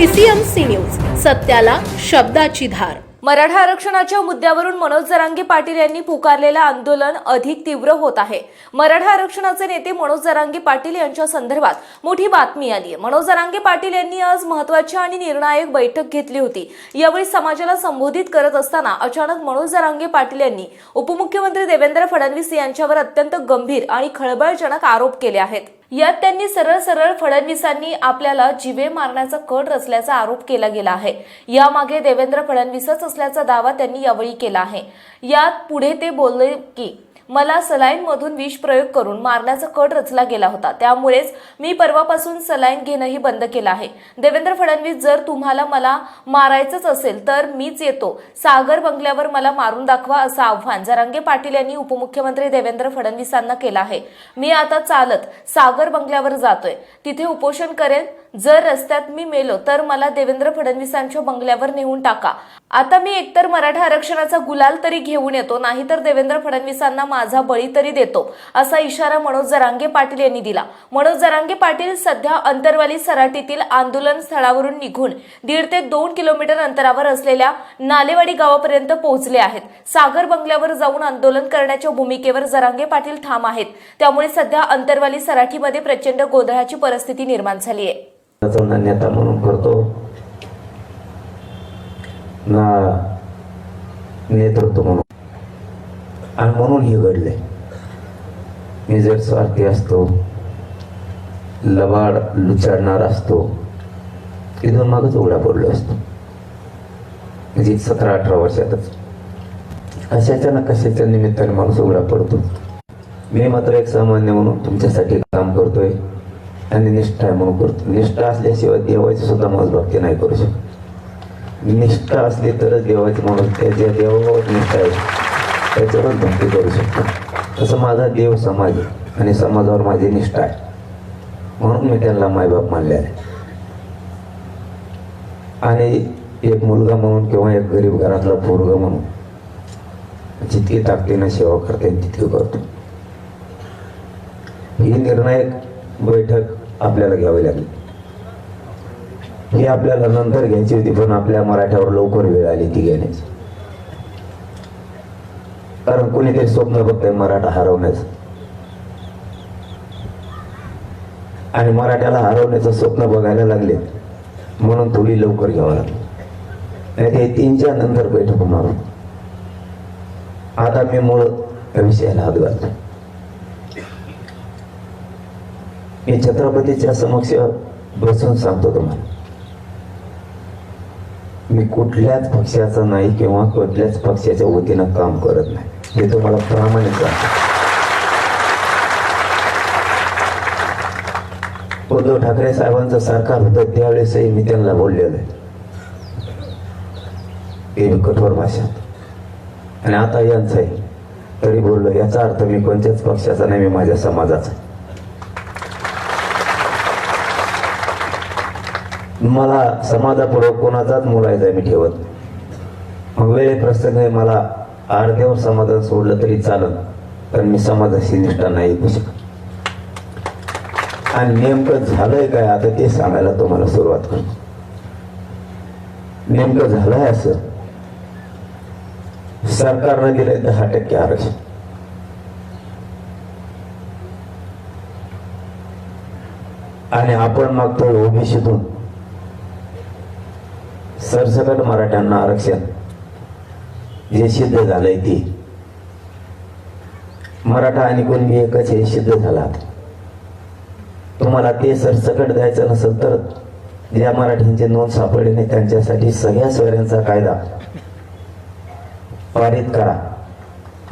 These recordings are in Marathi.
पीसीएमसी न्यूज सत्याला शब्दाची धार. मराठा आरक्षणाच्या मुद्द्यावरून मनोज जरांगे पाटील यांनी पुकारलेलं आंदोलन अधिक तीव्र होत आहे. मराठा आरक्षणाचे नेते मनोज जरांगे पाटील यांच्या संदर्भात मोठी बातमी आली आहे मनोज जरांगे पाटील यांनी आज महत्वाची आणि निर्णायक बैठक घेतली होती. यावेळी समाजाला संबोधित करत असताना अचानक मनोज जरांगे पाटील यांनी उपमुख्यमंत्री देवेंद्र फडणवीस यांच्यावर अत्यंत गंभीर आणि खळबळजनक आरोप केले आहेत. यात त्यांनी सरळ सरळ फडणवीसांनी आपल्याला जिवे मारण्याचा कट रचल्याचा आरोप केला गेला आहे. यामागे देवेंद्र फडणवीसच असल्याचा दावा त्यांनी यावेळी केला आहे. यात पुढे ते बोलले की मला सलाईनमधून विष प्रयोग करून मारण्याचा कट रचला गेला होता. त्यामुळेच मी परवापासून सलाईन घेणंही बंद केलं आहे. देवेंद्र फडणवीस जर तुम्हाला मला मारायचंच असेल तर मीच येतो. सागर बंगल्यावर मला मारून दाखवा असं आव्हान. जरांगे पाटील यांनी उपमुख्यमंत्री देवेंद्र फडणवीसांना केलं आहे. मी आता चालत सागर बंगल्यावर जातोय. तिथे उपोषण करेन जर रस्त्यात मी मेलो तर मला देवेंद्र फडणवीसांच्या बंगल्यावर नेऊन टाका. आता मी एकतर मराठा आरक्षणाचा गुलाल तरी घेऊन येतो नाहीतर देवेंद्र फडणवीसांना माझा बळी तरी देतो असा इशारा मनोज जरांगे पाटील यांनी दिला. मनोज जरांगे पाटील सध्या अंतरवाली सराटीतील आंदोलन स्थळावरून निघून दीड ते दोन किलोमीटर अंतरावर असलेल्या नालेवाडी गावापर्यंत पोहोचले आहेत. सागर बंगल्यावर जाऊन आंदोलन करण्याच्या भूमिकेवर जरांगे पाटील ठाम आहेत. त्यामुळे सध्या अंतरवाली सराठीमध्ये प्रचंड गोंधळाची परिस्थिती निर्माण झाली आहे. नेता म्हणून करतो ना नेतृत्व म्हणून. आणि म्हणून हे घडले. मी जर स्वार्थी असतो लबाड लुचाडणार असतो इथून मागच उघडा पडलो असतो. म्हणजे सतरा अठरा वर्षातच. कशाच्या ना कशाच्या निमित्ताने माणूस उघडा पडतो? मी मात्र एक सामान्य म्हणून तुमच्यासाठी काम करतोय आणि निष्ठा आहे म्हणून करतो. निष्ठा असल्याशिवाय देवाची सुद्धा मोजभक्ती नाही करू शकत. निष्ठा असली तरच देवाची म्हणून त्याच्या देवावर निष्ठा आहे त्याच्यावर भक्ती करू शकतो. तसं माझा देव समाज आहे आणि समाजावर माझी निष्ठा आहे. म्हणून मी त्यांना मायबाप मानले आहे. आणि एक मुलगा म्हणून किंवा एक गरीब घरातला पोरगा म्हणून जितकी ताकदीनं सेवा करता येईल तितकी करतो. ही निर्णायक बैठक आपल्याला घ्यावी लागली. ही आपल्याला नंतर घ्यायची होती पण आपल्या मराठ्यावर लवकर वेळ आली ती घेण्याची. कारण कोणीतरी स्वप्न बघतंय मराठा हरवण्याचं. आणि मराठ्याला हरवण्याचं स्वप्न बघायला लागले म्हणून थोडी लवकर घ्यावं लागली. नाही ते तीनच्या नंतर बैठक होणार. आता मी मूळ विषयाला हात घालतो. मी छत्रपतीच्या समक्ष बसून सांगतो तुम्हाला. मी कुठल्याच पक्षाचं नाही किंवा कुठल्याच पक्षाच्या वतीनं काम करत नाही. हे तुम्हाला प्रामाणिक सांगतो उद्धव ठाकरे साहेबांचं सरकार होतं त्यावेळेसही मी त्यांना बोललेलो आहे. हे कठोर भाषात आणि आता यांचं आहे तरी बोललो याचा अर्थ मी कोणत्याच पक्षाचा नाही मी माझ्या समाजाचा. मला समाजापुढं कोणाचाच मुलायचा मी ठेवत मग वेळे प्रसंग मला अर्ध्यावर समाधान सोडलं तरी चालत पण मी समाजाशी निष्ठा नाही ऐकू शकत. आणि नेमकं झालंय काय आता ते सांगायला तुम्हाला सुरुवात करतो. नेमकं झालंय असं सरकारनं दिलंय दहा टक्के आरक्षण. आणि आपण मागतो ओबीसीतून. सरसकट मराठ्यांना आरक्षण. जे सिद्ध झालंय ते. मराठा आणि कुणबी एकच हे सिद्ध झालात. तुम्हाला ते सरसकट द्यायचं नसेल तर ज्या मराठ्यांचे नोंद सापडले नाही त्यांच्यासाठी सगळ्या सोयऱ्यांचा कायदा. पारित करा.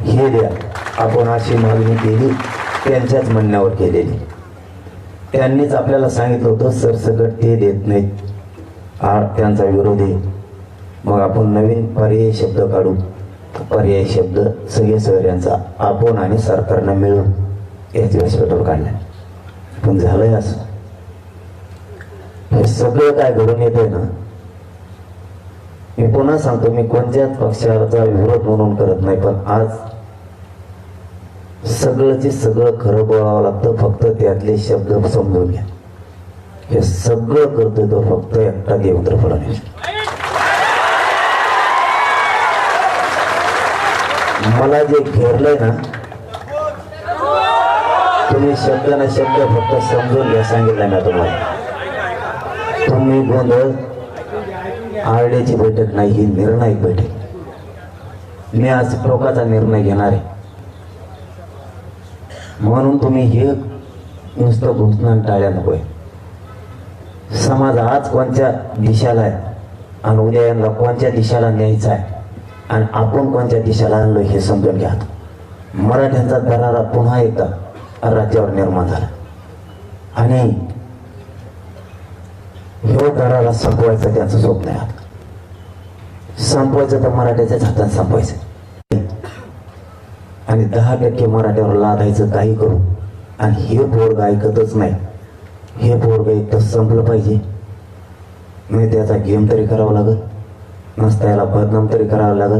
हे द्या. आपण अशी मागणी केली त्यांच्याच म्हणण्यावर केलेली. त्यांनीच आपल्याला सांगितलं होतं सरसकट ते देत नाहीत. हा त्यांचा विरोध आहे. मग आपण नवीन पर्यायी शब्द काढू. पर्यायी शब्द सगळे सगळ्यांचा आपण आणि सरकारनं मिळून याच व्यासपीठावर काढला. पण झालंय असं. हे सगळं काय घडून येतंय ना? मी पुन्हा सांगतो मी कोणत्याच पक्षाचा विरोध म्हणून करत नाही पण आज सगळंचे सगळं खरं बोलावं लागतं फक्त त्यातले शब्द समजून घ्या. हे सगळं करतोय तो फक्त एकटा देवेंद्र फडणवीस. मला जे घेरलंय ना तुम्ही शब्द ना शब्द फक्त समजून घ्या सांगितलं ना तुम्हाला. तुम्ही गोंधळ आरडीची बैठक नाही ही निर्णायक बैठक. मी आज टोकाचा निर्णय घेणार आहे. म्हणून तुम्ही हे नुसतं घुसणं टाळ्या नकोय समाज आज कोणत्या दिशाला आहे? आणि उद्या यांना कोणत्या दिशाला न्यायचा आहे? आणि आपण कोणत्या दिशेला आणलो हे समजून घ्या मराठ्यांचा दरारा पुन्हा एकदा राज्यावर निर्माण झाला. आणि ह्यो दरारा संपवायचं त्यांचं स्वप्न आहे आता. संपवायचं तर मराठ्याच्याच हातात संपवायचं. आणि दहा टक्के मराठ्यावर लादायचं काही करू. आणि हे पोरग ऐकतच नाही. हे पोरग एक तर संपलं पाहिजे. मी त्याचा गेम तरी करावा लागत नसता याला बदनाम तरी करावं लागल.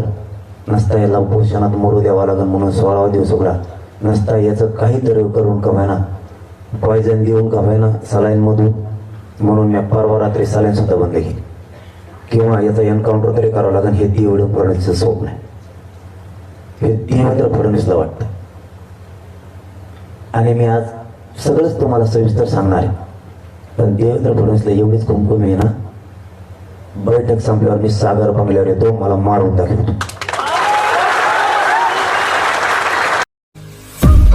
नसता याला उपोषणात मरू द्यावा लागल म्हणून सोळावा दिवस उघडा. नसता याचं काहीतरी करून कमायना पॉयझन देऊन कमायना सलाईनमधून? म्हणून मी परवा रात्री सलाईन सुद्धा बंद केली. किंवा याचा एन्काउंटर तरी करावं लागेल हे देवडं फडणवीसचं स्वप्न आहे. हे देवेंद्र फडणवीसला वाटतं. आणि मी आज सगळंच तुम्हाला सविस्तर सांगणार आहे. पण देवेंद्र फडणवीसला एवढीच कुमकुम आहे ना बैठक संपल्यावर मी सागर बंगल्यावर येतो. मला मारून दाखवतो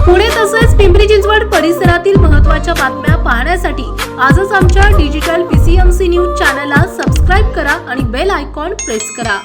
पुणे तसेच पिंपरी चिंचवड परिसरातील महत्त्वाच्या बातम्या पाहण्यासाठी आजच आमच्या डिजिटल पीसीएमसी न्यूज चॅनलला सबस्क्राईब करा आणि बेल आयकॉन प्रेस करा.